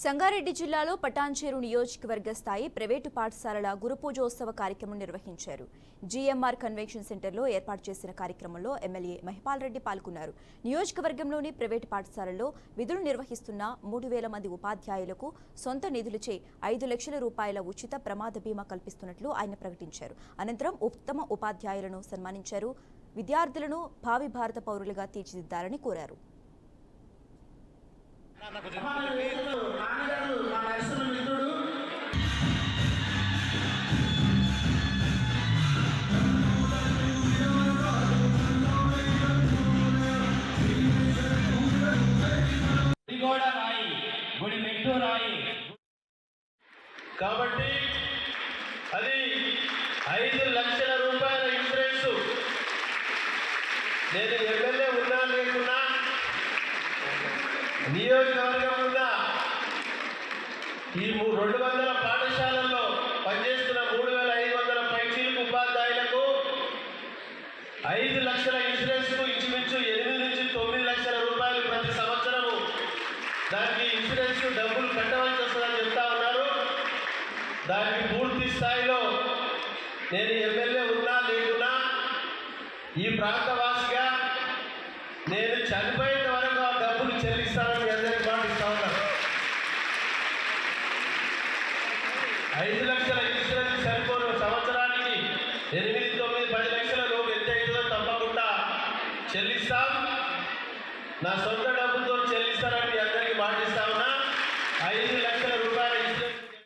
సంగారెడ్డి జిల్లాలో పటాన్చేరు నియోజకవర్గ స్థాయి ప్రైవేటు పాఠశాలల గురుపూజోత్సవ కార్యక్రమం నిర్వహించారు. జీఎంఆర్ కన్వెన్షన్ సెంటర్లో ఏర్పాటు చేసిన కార్యక్రమంలో ఎమ్మెల్యే మహిపాల్ రెడ్డి పాల్గొన్నారు. నియోజకవర్గంలోని ప్రైవేటు పాఠశాలల్లో విధులు నిర్వహిస్తున్న మూడు వేల మంది ఉపాధ్యాయులకు సొంత నిధులచే ఐదు లక్షల రూపాయల ఉచిత ప్రమాద బీమా కల్పిస్తున్నట్లు ఆయన ప్రకటించారు. అనంతరం ఉత్తమ ఉపాధ్యాయులను సన్మానించారు. విద్యార్థులను భావి భారత పౌరులుగా తీర్చిదిద్దాలని కోరారు. కాబట్టి అది ఐదు లక్షల రూపాయల ఇన్సూరెన్స్. నేను ఎమ్మెల్యే ఉన్నా లేకున్నా నియోజకవర్గం ఉన్న ఈ రెండు వందల పాఠశాలల్లో పనిచేస్తున్న మూడు వేల ఐదు వందల పైచీలకు ఉపాధ్యాయులకు ఐదు లక్షల ఇన్సూరెన్స్కు ఇంచుమించు ఎనిమిది నుంచి తొమ్మిది లక్షల రూపాయలు ప్రతి సంవత్సరము. దానికి ఇన్సూరెన్స్ డబ్బులు కట్టవలసి వస్తుందని చెప్తా దానికి పూర్తి స్థాయిలో నేను ఎమ్మెల్యే ఉన్నా లేకున్నా ఈ ప్రాంతవాసిగా నేను చనిపోయేంత వరకు ఆ డబ్బులు చెల్లిస్తానని మీ అందరికీ ఉన్నాను ఐదు లక్షల ఇన్సూరెన్స్ సరిపోను సంవత్సరానికి ఎనిమిది తొమ్మిది పది లక్షల లోపు ఎంత అయిందో తప్పకుండా చెల్లిస్తాం. నా సొంత డబ్బు